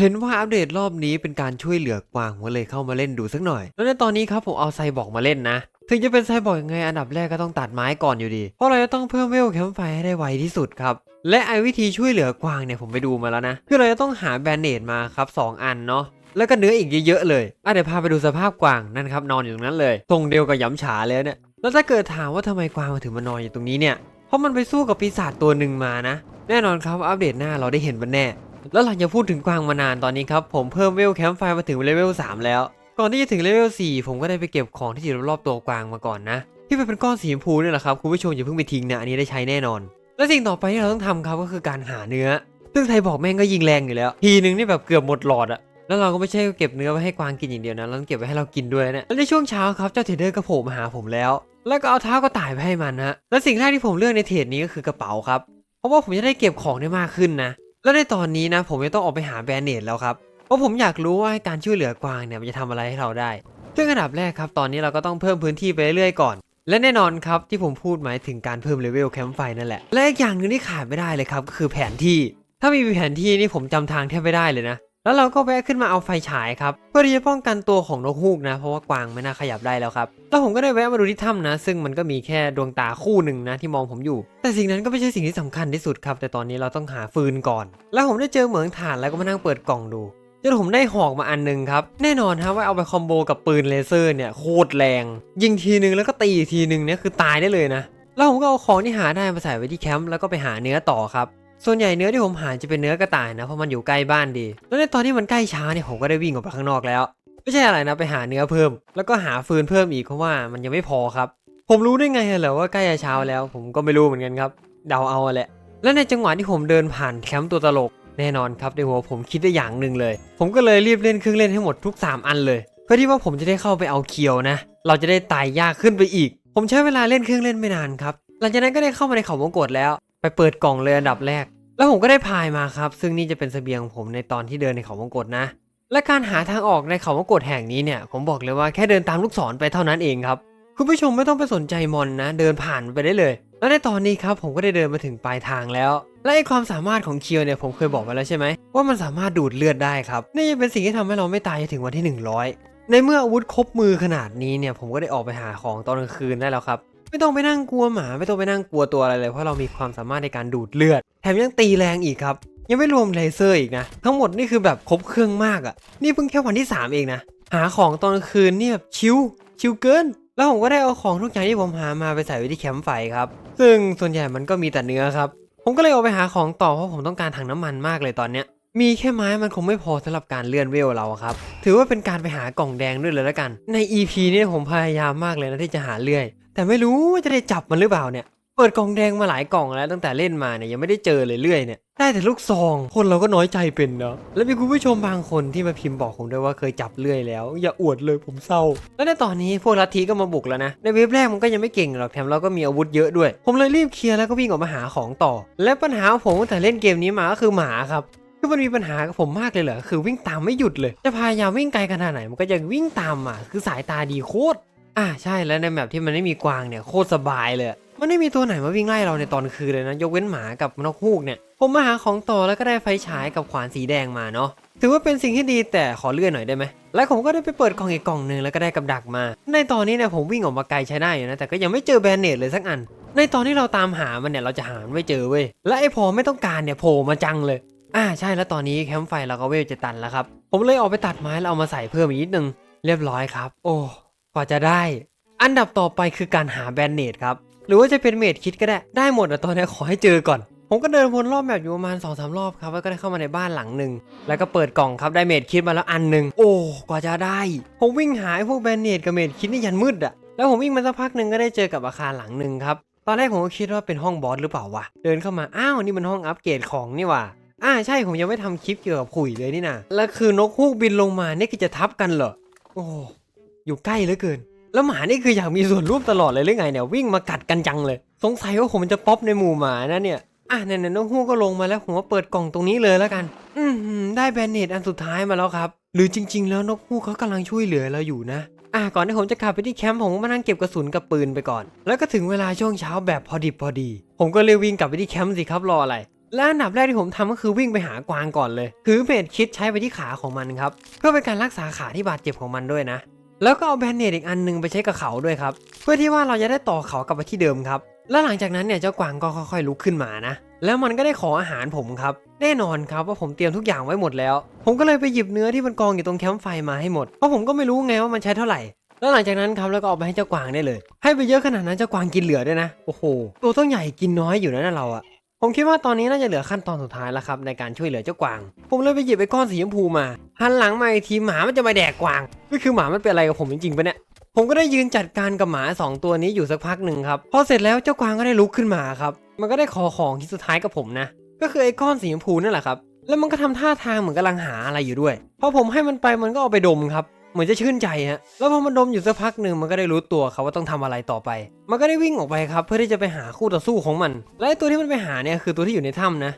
เห็นว่าอัปเดตรอบนี้เป็นการช่วยเหลือกวางผมก็เลยเข้ามาเล่นดูสักหน่อย แล้วในตอนนี้ครับผมเอาไซบอร์กมาเล่นนะ ถึงจะเป็นไซบอร์กยังไงอันดับแรกก็ต้องตัดไม้ก่อนอยู่ดี เพราะเราจะต้องเพิ่มเวลแคมป์ไฟให้ได้ไวที่สุดครับ และไอวิธีช่วยเหลือกวางเนี่ยผมไปดูมาแล้วนะ คือเราจะต้องหาแบนเนตมาครับสองอันเนาะแล้วก็เนื้ออีกเยอะๆเลยอะเดี๋ยวพาไปดูสภาพกวางนั่นครับนอนอยู่ตรงนั้นเลยทรงเดียวกับหยำฉาเลยเนี่ย แล้วถ้าเกิดถามว่าทำไมกวางมันถึงมานอนอยู่ตรงนี้เนี่ย เพราะมันไปสู้กับปีศาจตัวหนึ่งมานะ แน่นอนครับอัปเดตหน้าเราได้เห็นมันแน่ แล้วหลังจากพูดถึงกวางมานานตอนนี้ครับ ผมเพิ่มเวลแคมป์ไฟมาถึงเลเวล3แล้ว ก่อนที่จะถึงเลเวล4ผมก็ได้ไปเก็บของที่อยู่รอบๆตัวกวางมาก่อนนะ ที่เป็นก้อนสีชมพูนี่แหละครับคุณผู้ชมอย่าเพิ่งไปทิ้งนะอันนี้ได้ใช้แน่นอน และสิ่งต่อไปที่เราต้องทำครับก็คือการหาเนื้อ ซึ่งไทยบอกแม่งก็ยิงแรงอยู่แล้วทีนึงนี่แบบเกือบหมดหลอดอะแล้วเราก็ไม่ใช่เก็บเนื้อไว้ให้กวางกินอย่างเดียวนะเราต้องเก็บไว้ให้เรากินด้วยเนี่ยแล้วในช่วงเช้าครับเจ้าเทรดเดอร์ก็โผล่มาหาผมแล้ว แล้วก็เอาเท้าก็ต่ายไปให้มันนะและสิ่งแรกที่ผมเลือกในเทรดนี้ก็คือกระเป๋าครับเพราะว่าผมจะได้เก็บของได้มากขึ้นนะ แล้วในตอนนี้นะผมจะต้องออกไปหาแบรนด์เนตแล้วครับ เพราะผมอยากรู้ว่าการช่วยเหลือกวางเนี่ยมันจะทำอะไรให้เราได้ ซึ่งอันดับแรกครับตอนนี้เราก็ต้องเพิ่มพื้นที่ไปเรื่อยๆก่อน และแน่นอนครับที่ผมพูดหมายถึงการเพิ่มเลเวลแคมป์ไฟนั่นแหละ และอีกอย่างหนึ่งที่ขาดไม่ได้เลยครับก็คือแผนที่ ถ้ามมีแผนที่นี่ผมจำทางแทบไม่ได้เลยนะ แล้วเราก็แวะขึ้นมาเอาไฟฉายครับเพื่อที่จะป้องกันตัวของนกฮูกนะ เพราะว่ากวางไม่น่าขยับได้แล้วครับแล้วผมก็ได้แวะมาดูที่ถ้ำนะ ซึ่งมันก็มีแค่ดวงตาคู่หนึ่งนะที่มองผมอยู่ แต่สิ่งนั้นก็ไม่ใช่สิ่งที่สำคัญที่สุดครับ แต่ตอนนี้เราต้องหาฟืนก่อน แล้วผมได้เจอเหมืองถ่านแล้วก็มานั่งเปิดกล่องดูจนผมได้หอกมาอันหนึงครับ แน่นอนครับว่าเอาไปคอมโบกับปืนเลเซอร์เนี่ยโคตรแรง ยิงทีนึงแล้วก็ตีอีกทีนึงเนี่ยคือตายได้เลยนะแล้วผมก็เอาของที่หาได้มาใส่ไว้ที่แคมป์แล้วก็ไปหาเนื้อต่อครับ ส่วนใหญ่เนื้อที่ผมหาจะเป็นเนื้อกระต่ายนะเพราะมันอยู่ใกล้บ้านดี แล้วในตอนที่มันใกล้เช้าเนี่ยผมก็ได้วิ่งออกไปข้างนอกแล้ว ไม่ใช่อะไรนะไปหาเนื้อเพิ่ม แล้วก็หาฟืนเพิ่มอีกเพราะว่ามันยังไม่พอครับ ผมรู้ได้ไงเหรอว่าใกล้จะเช้าแล้ว ผมก็ไม่รู้เหมือนกันครับ เดาเอาแหละ และในจังหวะที่ผมเดินผ่านแคมป์ตัวตลกแน่นอนครับในหัวผมคิดได้อย่างหนึ่งเลย ผมก็เลยรีบเล่นเครื่องเล่นให้หมดทุก 3 อันเลย เพื่อที่ว่าผมจะได้เข้าไปเอาเคียวนะ เราจะได้ตายยากขึ้นไปอีก ผมใช้เวลาเล่นเครื่องเล่นไม่นานครับหลังจากนั้นก็ได้เข้ามาในเขาวงกตแล้ว ไปเปิดกล่องเลยอันดับแรก แล้วผมก็ได้พายมาครับ ซึ่งนี่จะเป็นเสบียงของผมในตอนที่เดินในเขาวงกตนะ และการหาทางออกในเขาวงกตแห่งนี้เนี่ย ผมบอกเลยว่าแค่เดินตามลูกศรไปเท่านั้นเองครับ คุณผู้ชมไม่ต้องไปสนใจมอนนะ เดินผ่านไปได้เลย แล้วในตอนนี้ครับผมก็ได้เดินมาถึงปลายทางแล้ว และไอความสามารถของเคียวเนี่ยผมเคยบอกไปแล้วใช่ไหมว่ามันสามารถดูดเลือดได้ครับ นี่จะเป็นสิ่งที่ทำให้เราไม่ตายจนถึงวันที่ 100ในเมื่ออาวุธครบมือขนาดนี้เนี่ยผมก็ได้ออกไปหาของตอนกลางคืนได้แล้วครับ ไม่ต้องไปนั่งกลัวหมา ไม่ต้องไปนั่งกลัวตัวอะไรเลยเพราะเรามีความสามารถในการดูดเลือด แถมยังตีแรงอีกครับ ยังไม่รวมเลเซอร์อีกนะ ทั้งหมดนี่คือแบบครบเครื่องมากอะ่ะ นี่เพิ่งแค่วันที่ 3 เองนะ หาของตอนคืนนี่แบบชิวชิวเกิน แล้วผมก็ได้เอาของทุกอย่างที่ผมหามาไปใส่ไว้ที่แคมป์ไฟครับ ซึ่งส่วนใหญ่มันก็มีแต่เนื้อครับ ผมก็เลยเอาไปหาของต่อเพราะผมต้องการถังน้ำมันมากเลยตอนเนี้ย มีแค่ไม้มันคงไม่พอสำหรับการเลื่อนเวลเราอะครับ ถือว่าเป็นการไปหากล่องแดงด้วยเลยแล้วกัน ใน EP นี้ผมพยายามมากเลยนะที่จะหาเลื่อย แต่ไม่รู้ว่าจะได้จับมันหรือเปล่าเนี่ย เปิดกล่องแดงมาหลายกล่องแล้วตั้งแต่เล่นมาเนี่ยยังไม่ได้เจอเลยเรื่อยเนี่ย ได้แต่ลูกซอง คนเราก็น้อยใจเป็นเนาะ แล้วมีคุณผู้ชมบางคนที่มาพิมพ์บอกผมด้วยว่าเคยจับเลื่อยแล้ว อย่าอวดเลยผมเศร้า แล้วในตอนนี้พวกลัทธิก็มาบุกแล้วนะ ในเว็บแรกมันก็ยังไม่เก่งหรอกแถมเราก็มีอาวุธเยอะด้วย ผมเลยรีบเคลียร์แล้วก็วิ่งออกมาหาของต่อ และปัญหาของผมตั้งแต่เล่นเกมนี้มาก็คือหมาครับ คือมันมีปัญหากับผมมากเลยเหรอ คือวิ่งตามไม่หยุดเลย จะพยายามวิ่งไกลขนาดไหน มันก็ยังวิ่งตามมาคือสายตาดีโคตร อ่าใช่ แล้วในแมปที่มันไม่มีกวางเนี่ยโคตรสบายเลย มันไม่มีตัวไหนมาวิ่งไล่เราในตอนคืนเลยนะ ยกเว้นหมากับนกฮูกเนี่ย ผมมาหาของต่อแล้วก็ได้ไฟฉายกับขวานสีแดงมาเนาะ ถือว่าเป็นสิ่งที่ดีแต่ขอเลื่อนหน่อยได้ไหม แล้วผมก็ได้ไปเปิดกล่องอีกกล่องหนึ่งแล้วก็ได้กับดักมา ในตอนนี้เนี่ยผมวิ่งออกมาไกลใช้ได้อยู่นะ แต่ก็ยังไม่เจอแบนเนตเลยสักอัน ในตอนที่เราตามหามันเนี่ยเราจะหามันไม่เจอเว้ย และไอ้พอไม่ต้องการเนี่ยโผล่มาจังเลย อ่าใช่แล้วตอนนี้แคมป์ไฟเราก็เวลจะตันแล้วครับ ผมเลยออกไปตัดไม้แล้วเอามาใส่เพิ่มอีกนิดนึง เรียบร้อยครับ โอ้กว่าจะได้ อันดับต่อไปคือการหาแบนเนตครับ หรือว่าจะเป็นเมดคิดก็ได้ ได้หมดอะตอนนี้ขอให้เจอก่อน ผมก็เดินวนรอบแบบอยู่ประมาณ2อสรอบครับ แล้วก็ได้เข้ามาในบ้านหลังหนึ่ง แล้วก็เปิดกล่องครับได้เมดคิดมาแล้วอันหนึ่ง โอ้ กว่าจะได้ ผมวิ่งหาพวกแบนเนตกับเมดคิดนี่ยันมืดอะแล้วผมวิ่งมาสักพักหนึ่งก็ได้เจอกับอาคารหลังหนึ่งครับ ตอนแรกผมก็คิดว่าเป็นห้องบอสหรือเปล่าวะ เดินเข้ามา อ้าว นี่มันห้องอัปเกรดของนี่ว่า อ่าใช่ผมยังไม่ทำคลิปเกี่ยวกับขุยเลยนี่นะแล้วคือนกฮูกบินลงมานี่คือจะทับกันเหรอโอ้อยู่ใกล้เหลือเกิน แล้วหมานี่คืออยากมีส่วนร่วมตลอดเลยหรือไงเนี่ยวิ่งมากัดกันจังเลย สงสัยว่าผมจะป๊อปในหมู่หมานะเนี่ยอะเนี่ยนกฮูกก็ลงมาแล้วผมว่าเปิดกล่องตรงนี้เลยแล้วกัน อืมได้แบนเนตอันสุดท้ายมาแล้วครับ หรือจริง ๆ แล้วนกฮูกเขากำลังช่วยเหลือเราอยู่นะอะก่อนที่ผมจะกลับไปที่แคมป์ผมก็มานั่งเก็บกระสุนกับปืนไปก่อน แล้วก็ถึงเวลาช่วงเช้าแบบพอดิบพอดี ผมก็เลยวิ่งกลับไปที่แคมป์สิครับรออะไร และอันดับแรกที่ผมทำก็คือวิ่งไปหากวางก่อนเลยถือเบดคิดใช้ไปที่ขาของมันครับ เพื่อเป็นการรักษาขาที่บาดเจ็บของมันด้วยนะ แล้วก็เอาแบนเนตอีกอันหนึงไปใช้กับเขาด้วยครับ เพื่อที่ว่าเราจะได้ต่อเขากลับไปที่เดิมครับ แล้วหลังจากนั้นเนี่ยเจ้ากวางก็ค่อยๆลุกขึ้นมานะ แล้วมันก็ได้ขออาหารผมครับ แน่นอนครับว่าผมเตรียมทุกอย่างไว้หมดแล้ว ผมก็เลยไปหยิบเนื้อที่มันกองอยู่ตรงแคมป์ไฟมาให้หมด เพราะผมก็ไม่รู้ไงว่ามันใช้เท่าไหร่แล้วหลังจากนั้นครับแล้วก็เอาไปให้เจ้ากวางได้เลย ให้ไปเยอะขนาดนั้นเจ้ากวางกินเหลือด้วยนะ โอ้โห ตัวต้องใหญ่กินน้อยอยู่นะเราอะ ผมคิดว่าตอนนี้น่าจะเหลือขั้นตอนสุดท้ายแล้วครับในการช่วยเหลือเจ้ากวาง ผมเลยไปหยิบไอ้ก้อนสีชมพูมาหันหลังมาอีกทีหมามันจะมาแดกกวางนี่คือหมามันเป็นอะไรกับผมจริงๆปะเนี่ยผมก็ได้ยืนจัดการกับหมาสองตัวนี้อยู่สักพักหนึ่งครับพอเสร็จแล้วเจ้ากวางก็ได้ลุกขึ้นมาครับมันก็ได้ขอของที่สุดท้ายกับผมนะ ก็คือไอ้ก้อนสีชมพูนั่นแหละครับแล้วมันก็ทำท่าทางเหมือนกำลังหาอะไรอยู่ด้วยพอผมให้มันไปมันก็เอาไปดมครับ มือนจะชื่นใจฮะแล้วพอมันดมอยู่สักพักหนึ่งมันก็ได้รู้ตัวครับว่าต้องทำอะไรต่อไป มันก็ได้วิ่งออกไปครับเพื่อที่จะไปหาคู่ต่อสู้ของมัน และตัวที่มันไปหาเนี่ยคือตัวที่อยู่ในถ้ำนะ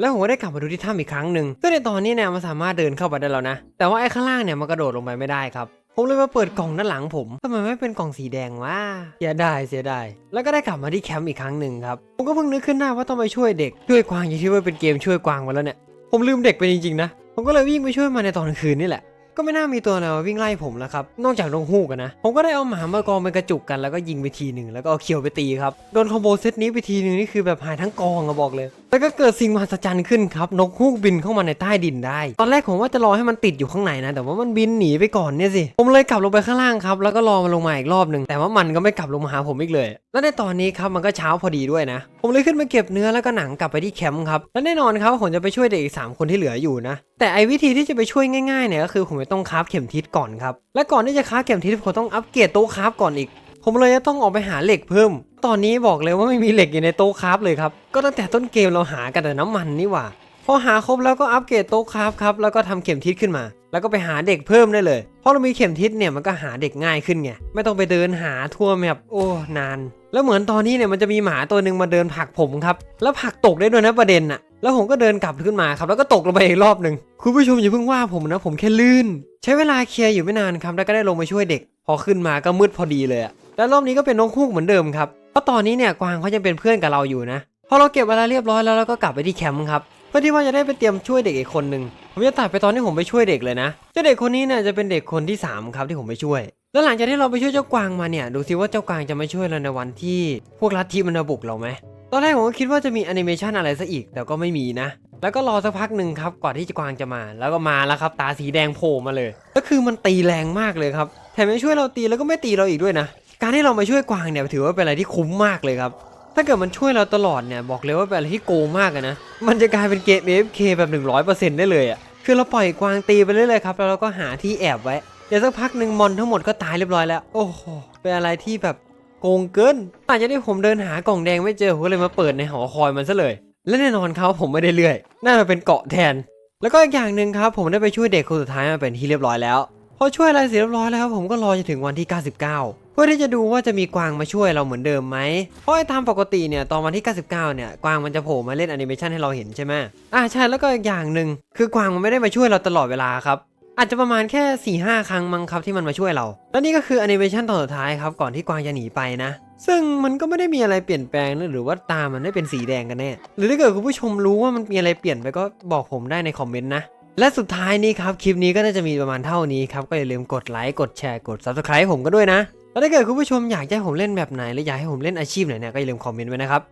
แล้วผมก็ได้กลับมาดูที่ถ้ำอีกครั้งหนึ่งซึ่งในตอนนี้เนี่ยมันสามารถเดินเข้าไปได้แล้วนะ แต่ว่าไอ้ข้างล่างเนี่ยมันกระโดดลงไปไม่ได้ครับ ผมเลยมาเปิดกล่องด้านหลังผมทำไมไม่เป็นกล่องสีแดงวะเสียดายเสียดาย แล้วก็ได้กลับมาที่แคมป์อีกครั้งหนึ่งครับ ผมก็เพิ่งนึกขึ้นได้ว่าต้องไปช่วยเด็ก ช่วยกวางอย่างที่ว่าเป็นเกมช่วยกวางมาแล้วเนี่ย ผมลืมเด็กไปจริงๆนะ ผมก็เลยวิ่งไปช่วยมันในตอนกลางคืนนี่แหละก็ไม่น่ามีตัวอะไรมาวิ่งไล่ผมแล้วครับ นอกจากนกฮูกอะนะ ผมก็ได้เอาหมามากองเป็นกระจุกกันแล้วก็ยิงไปทีหนึ่งแล้วก็เอาเขียวไปตีครับ โดนคอมโบเซตนี้ไปทีหนึ่งนี่คือแบบหายทั้งกองอะบอกเลยแล้วก็เกิดสิ่งมหัศจรรย์ขึ้นครับ นกฮูกบินเข้ามาในใต้ดินได้ ตอนแรกผมว่าจะรอให้มันติดอยู่ข้างในนะ แต่ว่ามันบินหนีไปก่อนเนี่ยสิ ผมเลยกลับลงไปข้างล่างครับ แล้วก็รอมันลงมาอีกรอบหนึ่ง แต่ว่ามันก็ไม่กลับลงมาหาผมอีกเลย แล้วในตอนนี้ครับมันก็เช้าพอดีด้วยนะ ผมเลยขึ้นมาเก็บเนื้อแล้วก็หนังกลับไปที่แคมป์ครับ และแน่นอนครับผมจะไปช่วยเด็กอีกสามคนที่เหลืออยู่นะ แต่ไอ้วิธีที่จะไปช่วยง่ายๆเนี่ยก็คือผมจะต้องคราฟเข็มทิศก่อนครับ และก่อนที่จะคราฟเข็มทิศผมต้องอัปเกรดโต๊ะคราฟก่อนอีก ผมเลยจะต้องออกไปหาเหล็กเพิ่ม ตอนนี้บอกเลยว่าไม่มีเหล็กอยู่ในโต๊ะคราฟเลยครับ ก็ตั้งแต่ต้นเกมเราหากันแต่น้ำมันนี่หว่า พอหาครบแล้วก็อัปเกรดโต๊ะคราฟครับ แล้วก็ทำเข็มทิศขึ้นมา แล้วก็ไปหาเด็กเพิ่มได้เลย เพราะเรามีเข็มทิศเนี่ยมันก็หาเด็กง่ายขึ้นไง ไม่ต้องไปเดินหาทั่วแมปโอ้นาน แล้วเหมือนตอนนี้เนี่ยมันจะมีหมาตัวหนึ่งมาเดินผักผมครับ แล้วผักตกได้ด้วยนะประเด็นน่ะแล้วผมก็เดินกลับขึ้นมาครับ แล้วก็ตกลงไปอีกรอบหนึ่งคุณผู้ชมอย่าเพิ่งว่าผมนะ ผมแค่ลื่น ใช้เวลาเคลียร์อยู่ไม่นานครับ แล้วก็ได้ลงมาช่วยเด็ก พอขึ้นมาก็มืดพอดีเลยอะ แล้วรอบนี้ก็เป็นนกฮูกเหมือนเดิมครับเพราะตอนนี้เนี่ยกวางเขายังเป็นเพื่อนกับเราอยู่นะพอเราเก็บเวลาเรียบร้อยแล้วเราก็กลับไปที่แคมป์ครับเพื่อที่ว่าจะได้ไปเตรียมช่วยเด็กอีกคนหนึ่งผมจะตัดไปตอนที่ผมไปช่วยเด็กเลยนะเจ้าเด็กคนนี้เนี่ยจะเป็นเด็กคนที่สามครับที่ผมไปช่วย แล้วหลังจากที่เราไปช่วยเจ้ากวางมาเนี่ยดูซิว่าเจ้ากวางจะมาช่วยเราในวันที่พวกลัทธิมันมาบุกเราไหมตอนแรกผมก็คิดว่าจะมีแอนิเมชันอะไรซะอีกแต่ก็ไม่มีนะ แล้วก็รอสักพักหนึ่งครับก่อนที่กวางจะมา แล้วก็มาแล้วครับ ตาสีแดงโผล่มาเลย ก็คือมันตีแรงมากเลยครับแถมยังช่วยเราตีแล้วก็ไม่ตีเราอีกด้วยนะ การที่เรามาช่วยกวางเนี่ยถือว่าเป็นอะไรที่คุ้มมากเลยครับ ถ้าเกิดมันช่วยเราตลอดเนี่ยบอกเลยว่าเป็นอะไรที่โกงมากนะ มันจะกลายเป็นเกม AFK แบบ 100%ได้เลยอะคือเราปล่อยกวางตีไปเรื่อยๆครับแล้วเราก็หาที่แอบไว้ เดี๋ยวสักพักหนึ่งมอนทั้งหมดก็ตายเรียบร้อยแล้ว โอ้โห เป็นอะไรที่แบบโกงเกินอาจจะได้ผมเดินหากล่องแดงไม่เจอผมก็เลยมาเปิดในหอคอยมันซะเลย และแน่นอนครับผมไม่ได้เลื่อย น่าจะเป็นเกาะแทน แล้วก็อีกอย่างหนึ่งครับ ผมได้ไปช่วยเด็กคนสุดท้ายมาเป็นที่เรียบร้อยแล้ว พอช่วยอะไรเสร็จเรียบร้อยแล้ว ผมก็รอจนถึงวันที่ 99 พื่อที่จะดูว่าจะมีกวางมาช่วยเราเหมือนเดิมไหมเพราะไอ้ตามปกติเนี่ยตอนวันที่ 99 เนี่ยกวางมันจะโผล่มาเล่นแอนิเมชันให้เราเห็นใช่ไหมอ่าใช่แล้วก็อีกอย่างหนึ่งคือกวางมันไม่ได้มาช่วยเราตลอดเวลาครับอาจจะประมาณแค่4ี่ห้าครั้งมั้งครับที่มันมาช่วยเรา และนี่ก็คือแอนิเมชันตอนสุดท้ายครับก่อนที่กวางจะหนีไปนะ ซึ่งมันก็ไม่ได้มีอะไรเปลี่ยนแปลงหรือว่าตามันได้เป็นสีแดงกันแน่ หรือถ้าเกิดคุณผู้ชมรู้ว่ามันมีอะไรเปลี่ยนไปก็บอกผมได้ในคอมเมนต์นะ และสุดท้ายนี้ครับคลิปนี้ก็น่าจะมีประมาณเท่านี้ครับก็อย่าลืมกดไลค์กดแชร์กด subscribe ผมก็ด้วยนะ แล้วถ้าเกิดคุณผู้ชมอยากให้ผมเล่นแบบไหน หรืออยากให้ผมเล่นอาชีพไหนเนี่ยก็อย่าลืมคอมเมนต์ไว้นะครับ